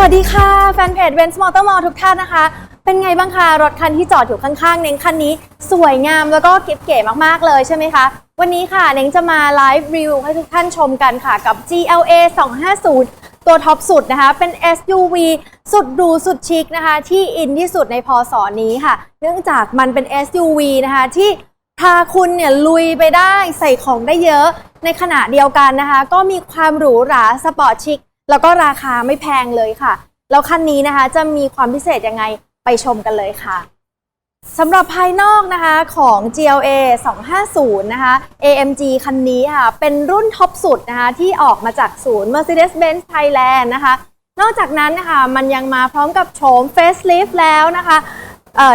วัสดีค่ะ แฟนเพจเวนส์มอเตอร์มอลทุกท่านนะคะ เป็นไงบ้างคะรถคันที่จอดอยู่ข้างๆ เน้งคันนี้สวยงามแล้วก็เก๋ๆมากๆเลยใช่ไหมคะ วันนี้ค่ะเน้งจะมาไลฟ์รีวิวให้ทุกท่านชมกันค่ะกับ GLA 250 ตัวท็อปสุดนะคะ เป็น SUV สุดหรูสุดชิคนะคะ ที่อินที่สุดในพศนี้ค่ะ เนื่องจากมันเป็น SUV นะคะที่พาคุณเนี่ยลุยไปได้ใส่ของได้เยอะ ในขณะเดียวกันนะคะ ก็มีความหรูหราสปอร์ตชิค แล้วก็ราคาไม่แพงเลยค่ะ แล้วคันนี้นะคะจะมีความพิเศษยังไงไปชมกันเลยค่ะสำหรับภายนอกนะคะของ GLA 250 นะคะ AMG คันนี้ค่ะ เป็นรุ่นท็อปสุดนะคะ ที่ออกมาจากศูนย์ Mercedes-Benz Thailand นะคะ นอกจากนั้นนะคะ มันยังมาพร้อมกับโฉม facelift แล้วนะคะ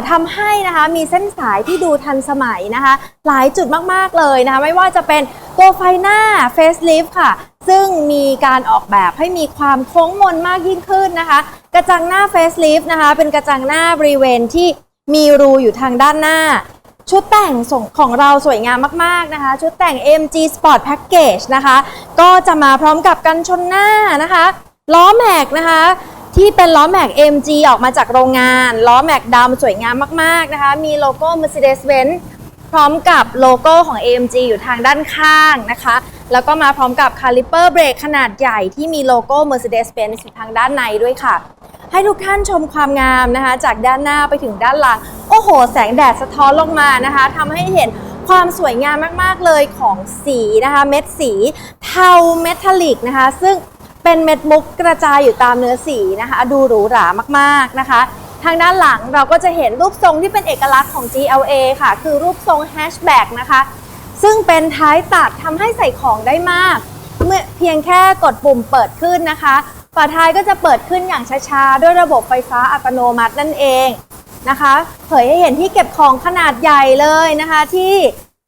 ทำให้นะคะมีเส้นสายที่ดูทันสมัยนะคะ หลายจุดมาก ๆ เลยนะคะ ไม่ว่าจะเป็นตัวไฟหน้า facelift ค่ะ ซึ่งมีการออกแบบให้มีความโค้งมนมากยิ่งขึ้นนะคะ กระจังหน้า facelift นะคะ เป็นกระจังหน้าบริเวณที่มีรูอยู่ทางด้านหน้า ชุดแต่งของเราสวยงามมาก ๆ นะคะ ชุดแต่ง MG Sport Package นะคะ ก็จะมาพร้อมกับกันชนหน้านะคะ ล้อแม็กนะคะ ที่เป็นล้อแม็ก MG ออกมาจากโรงงาน ล้อแม็กดำสวยงามมาก ๆ นะคะ มีโลโก้ Mercedes-Benz พร้อมกับโลโก้ของ AMG อยู่ทางด้านข้างนะคะ แล้วก็มาพร้อมกับคาลิเปอร์เบรกขนาดใหญ่ที่มีโลโก้ Mercedes-Benz ทางด้านในด้วยค่ะ ให้ทุกท่านชมความงามนะคะ จากด้านหน้าไปถึงด้านหลัง โอ้โห แสงแดดสะท้อนลงมานะคะทำให้เห็นความสวยงามมาก ๆ เลยของสีนะคะ เม็ดสีเทาเมทัลลิกนะคะ ซึ่งเป็นเม็ดมุกกระจายอยู่ตามเนื้อสีนะคะ ดูหรูหรามากๆนะคะ ทางด้านหลังเราก็จะเห็นรูปทรงที่เป็นเอกลักษณ์ของ GLA ค่ะ คือรูปทรงแฮชแบ็กนะคะ ซึ่งเป็นท้ายตัดทำให้ใส่ของได้มาก เมื่อเพียงแค่กดปุ่มเปิดขึ้นนะคะ ฝาท้ายก็จะเปิดขึ้นอย่างช้าๆ ด้วยระบบไฟฟ้าอัตโนมัตินั่นเองนะคะ เผยให้เห็นที่เก็บของขนาดใหญ่เลยนะคะ ที่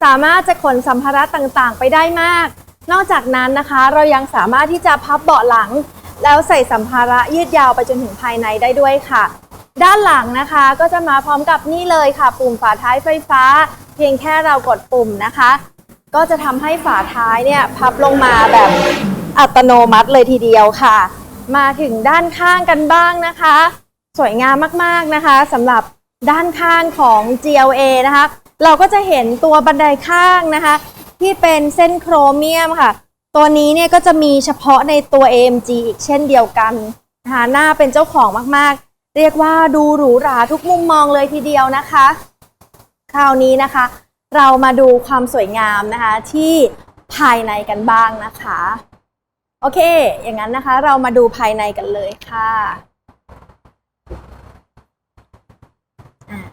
สามารถจะขนสัมภาระต่างๆ ไปได้มาก นอกจากนั้นนะคะ เรายังสามารถที่จะพับเบาะหลัง แล้วใส่สัมภาระยืดยาวไปจนถึงภายในได้ด้วยค่ะ ด้านหลังนะคะก็จะมาพร้อมกับนี่เลยค่ะ ปุ่มฝาท้ายไฟฟ้า เพียงแค่เรากดปุ่มนะคะ ก็จะทำให้ฝาท้ายเนี่ยพับลงมาแบบอัตโนมัติเลยทีเดียวค่ะ มาถึงด้านข้างกันบ้างนะคะ สวยงามมากๆนะคะสำหรับด้านข้างของ GLA นะคะ เราก็จะเห็นตัวบันไดข้างนะคะ ที่เป็นเส้นโครเมียมค่ะ ตัวนี้เนี่ยก็จะมีเฉพาะในตัว AMG อีกเช่นเดียวกันนะคะหน้าเป็นเจ้าของมากๆ เรียกว่าดูหรูหราทุกมุมมองเลยทีเดียวนะคะ คราวนี้นะคะ เรามาดูความสวยงามนะคะที่ภายในกันบ้างนะคะ โอเค อย่างนั้นนะคะ เรามาดูภายในกันเลยค่ะ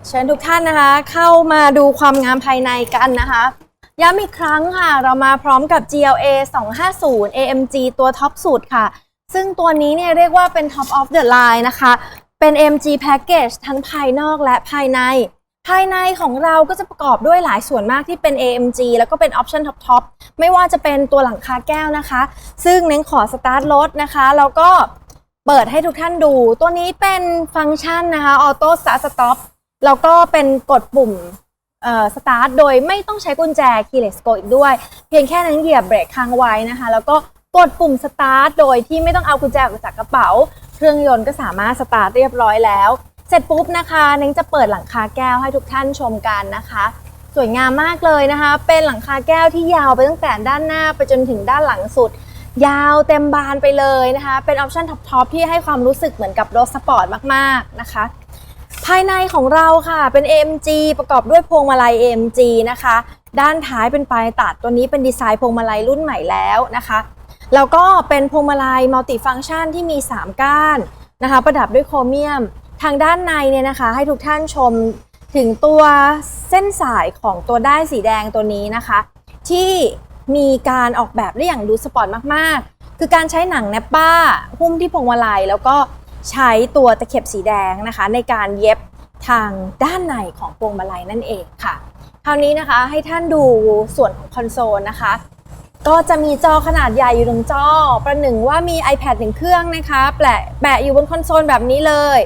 เชิญทุกท่านนะคะ เข้ามาดูความงามภายในกันนะคะย้ำอีกครั้งค่ะ เรามาพร้อมกับ GLA 250 AMG ตัวท็อปสุดค่ะ ซึ่งตัวนี้เนี่ยเรียกว่าเป็น Top of the Line นะคะ เป็น AMG Package ทั้งภายนอกและภายใน ภายในของเราก็จะประกอบด้วยหลายส่วนมากที่เป็น AMG แล้วก็เป็น Option Top Top ไม่ว่าจะเป็นตัวหลังคาแก้วนะคะ ซึ่งเน้นขอสตาร์ทรถนะคะ แล้วก็เปิดให้ทุกท่านดู ตัวนี้เป็นฟังก์ชันนะคะ Auto Start Stop แล้วก็เป็นกดปุ่มสตาร์ทโดยไม่ต้องใช้กุญแจ keyless go อีกด้วย เพียงแค่นั้นเหยียบเบรกค้างไว้นะคะ แล้วก็กดปุ่มสตาร์ทโดยที่ไม่ต้องเอากุญแจออกจากกระเป๋า เครื่องยนต์ก็สามารถสตาร์ทเรียบร้อยแล้ว เสร็จปุ๊บนะคะเน้งจะเปิดหลังคาแก้วให้ทุกท่านชมกันนะคะ สวยงามมากเลยนะคะ เป็นหลังคาแก้วที่ยาวไปตั้งแต่ด้านหน้าไปจนถึงด้านหลังสุด ยาวเต็มบานไปเลยนะคะ เป็นออปชั่นท็อปๆที่ให้ความรู้สึกเหมือนกับรถสปอร์ตมากๆนะคะ ภายในของเราค่ะเป็น AMG ประกอบด้วยพวงมาลัย AMG นะคะ ด้านท้ายเป็นปลายตัดตัวนี้เป็นดีไซน์พวงมาลัยรุ่นใหม่แล้วนะคะแล้วก็เป็นพวงมาลัยมัลติฟัง c t ชันที่มี 3 ก้านนะคะ ประดับด้วยโครเมียม ทางด้านในเนี่ยนะคะ ให้ทุกท่านชมถึงตัวเส้นสายของตัวได้ายสีแดงตัวนี้นะคะ ที่มีการออกแบบได้อย่างดูสปอร์ตมากๆ คือการใช้หนังแนปป้า หุ้มที่พวงมาลัย แล้วก็ใช้ตัวตะเข็บสีแดงนะคะ ในการเย็บทางด้านในของพวงมาลัยนั่นเองค่ะ คราวนี้นะคะให้ท่านดูส่วนของคอนโซลนะคะ ก็จะมีจอขนาดใหญ่อยู่หนึ่งจอ ประหนึ่งว่ามี iPad หนึ่งเครื่องนะคะแปะแปะอยู่บนคอนโซลแบบนี้เลย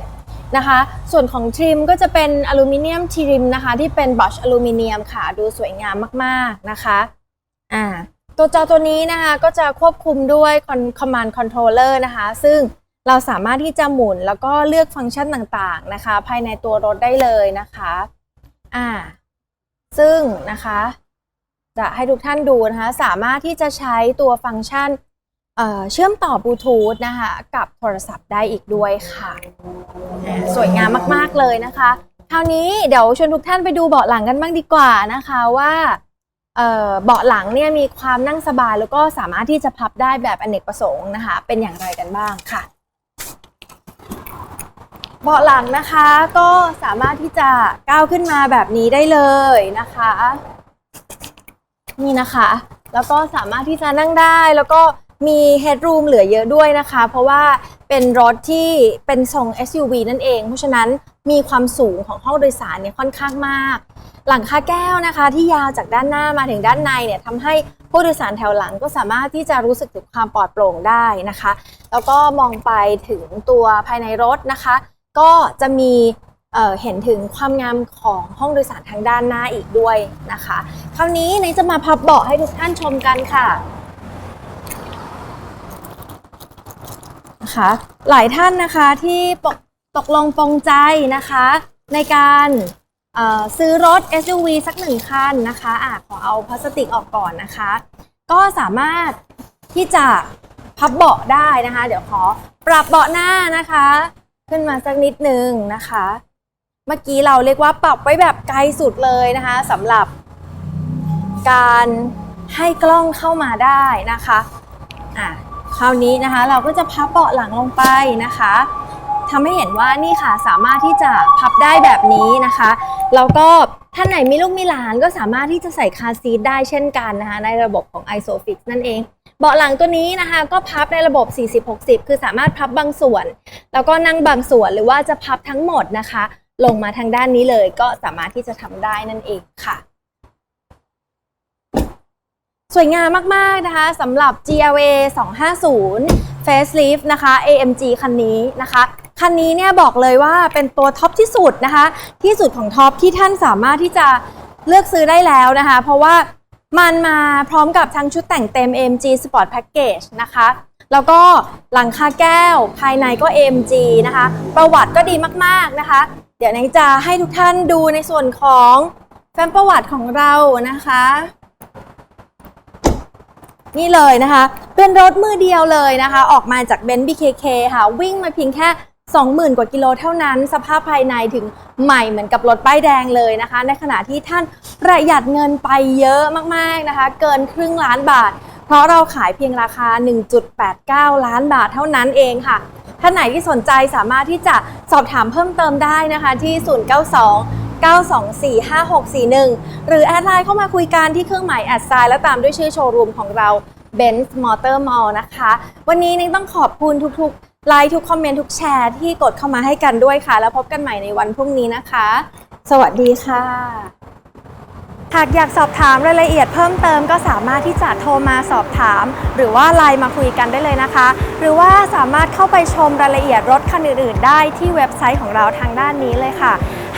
นะคะ ส่วนของทริมก็จะเป็นอลูมิเนียมทริมนะคะ ที่เป็นบ r ชอลูมิเนียมค่ะ ดูสวยงามมากๆนะคะ อ่า ตัวจอตัวนี้นะคะก็จะควบคุมด้วย Command Controller นะคะ ซึ่งเราสามารถที่จะหมุนแล้วก็เลือกฟังก์ชันต่างๆนะคะ ภายในตัวรถได้เลยนะคะ อ่า ซึ่งนะคะ จะให้ทุกท่านดูนะคะ สามารถที่จะใช้ตัวฟังก์ชัน เชื่อมต่อบลูทูธนะคะกับโทรศัพท์ได้อีกด้วยค่ะ สวยงามมากๆเลยนะคะ คราวนี้เดี๋ยวชวนทุกท่านไปดูเบาะหลังกันบ้างดีกว่านะคะว่าเอ่อเบาะหลังเนี่ยมีความนั่งสบายแล้วก็สามารถที่จะพับได้แบบอเนกประสงค์นะคะเป็นอย่างไรกันบ้างค่ะ เบาะหลังนะคะก็สามารถที่จะก้าวขึ้นมาแบบนี้ได้เลยนะคะ นี่นะคะ แล้วก็สามารถที่จะนั่งได้แล้วก็ มี headroom เหลือเยอะด้วยนะคะ เพราะว่าเป็นรถที่เป็นทรง SUV นั่นเอง เพราะฉะนั้นมีความสูงของห้องโดยสารเนี่ยค่อนข้างมาก หลังคาแก้วนะคะ ที่ยาวจากด้านหน้ามาถึงด้านในเนี่ยทำให้ผู้โดยสารแถวหลังก็สามารถที่จะรู้สึกถึงความปลอดโปร่งได้นะคะ แล้วก็มองไปถึงตัวภายในรถนะคะ ก็จะมีเอ่อเห็นถึงความงามของห้องโดยสารทางด้านหน้าอีกด้วยนะคะ คราวนี้ในจะมาพับเบาะให้ทุกท่านชมกันค่ะ นะคะ หลายท่านนะคะที่ปกตกลงปรงใจนะคะ ในการเอ่อซื้อรถ SUV สักหนึ่งคันนะคะอะขอเอาพลาสติกออกก่อนนะคะ ก็สามารถที่จะพับเบาะได้นะคะ เดี๋ยวขอปรับเบาะหน้านะคะ ขึ้นมาสักนิดนึงนะคะ เมื่อกี้เราเรียกว่าปรับไว้แบบไกลสุดเลยนะคะสำหรับ การให้กล้องเข้ามาได้นะคะอะ คราวนี้นะคะเราก็จะพับเบาะหลังลงไปนะคะทำให้เห็นว่านี่ค่ะสามารถที่จะพับได้แบบนี้นะคะแล้วก็ท่านไหนมีลูกมีหลานก็สามารถที่จะใส่คาซีทได้เช่นกันนะคะในระบบของ ISOFIX นั่นเอง เบาะหลังตัวนี้นะคะ ก็พับในระบบ 40-60 คือสามารถพับบางส่วน แล้วก็นั่งบางส่วนหรือว่าจะพับทั้งหมดนะคะ ลงมาทางด้านนี้เลยก็สามารถที่จะทำได้นั่นเองค่ะ สวยงามมาก ๆ นะคะสำหรับ GLA 250 Facelift นะคะ AMG คันนี้นะคะ คันนี้เนี่ยบอกเลยว่าเป็นตัวท็อปที่สุดนะคะ ที่สุดของท็อปที่ท่านสามารถที่จะเลือกซื้อได้แล้วนะคะ เพราะว่ามันมาพร้อมกับทั้งชุดแต่งเต็ม AMG Sport Package นะคะ แล้วก็หลังคาแก้วภายในก็ AMG นะคะ ประวัติก็ดีมาก ๆ นะคะ เดี๋ยวนังจะให้ทุกท่านดูในส่วนของแฟ้มประวัติของเรานะคะ นี่เลยนะคะ เป็นรถมือเดียวเลยนะคะ ออกมาจากเบนซ์ BKK ค่ะ วิ่งมาเพียงแค่ 20,000 กว่ากิโลเท่านั้น สภาพภายในถึงใหม่เหมือนกับรถป้ายแดงเลยนะคะ ในขณะที่ท่านประหยัดเงินไปเยอะมากๆนะคะ เกินครึ่งล้านบาท เพราะเราขายเพียงราคา 1.89 ล้านบาทเท่านั้นเองค่ะท่านไหนที่สนใจสามารถที่จะสอบถามเพิ่มเติมได้นะคะที่ 092 9245641 หรือแอดไลน์เข้ามาคุยกันที่เครื่องหมายแอดไซน์และตามด้วยชื่อโชว์รูมของเรา Benz Motor Mall นะคะ วันนี้นิ้งต้องขอบคุณทุกๆ ไลค์ทุกคอมเมนต์ทุกแชร์ที่กดเข้ามาให้กันด้วยค่ะ แล้วพบกันใหม่ในวันพรุ่งนี้นะคะ สวัสดีค่ะ หากอยากสอบถามรายละเอียดเพิ่มเติมก็สามารถที่จะโทรมาสอบถาม หรือว่าไลน์มาคุยกันได้เลยนะคะ หรือว่าสามารถเข้าไปชมรายละเอียดรถคันอื่นๆ ได้ที่เว็บไซต์ของเราทางด้านนี้เลยค่ะ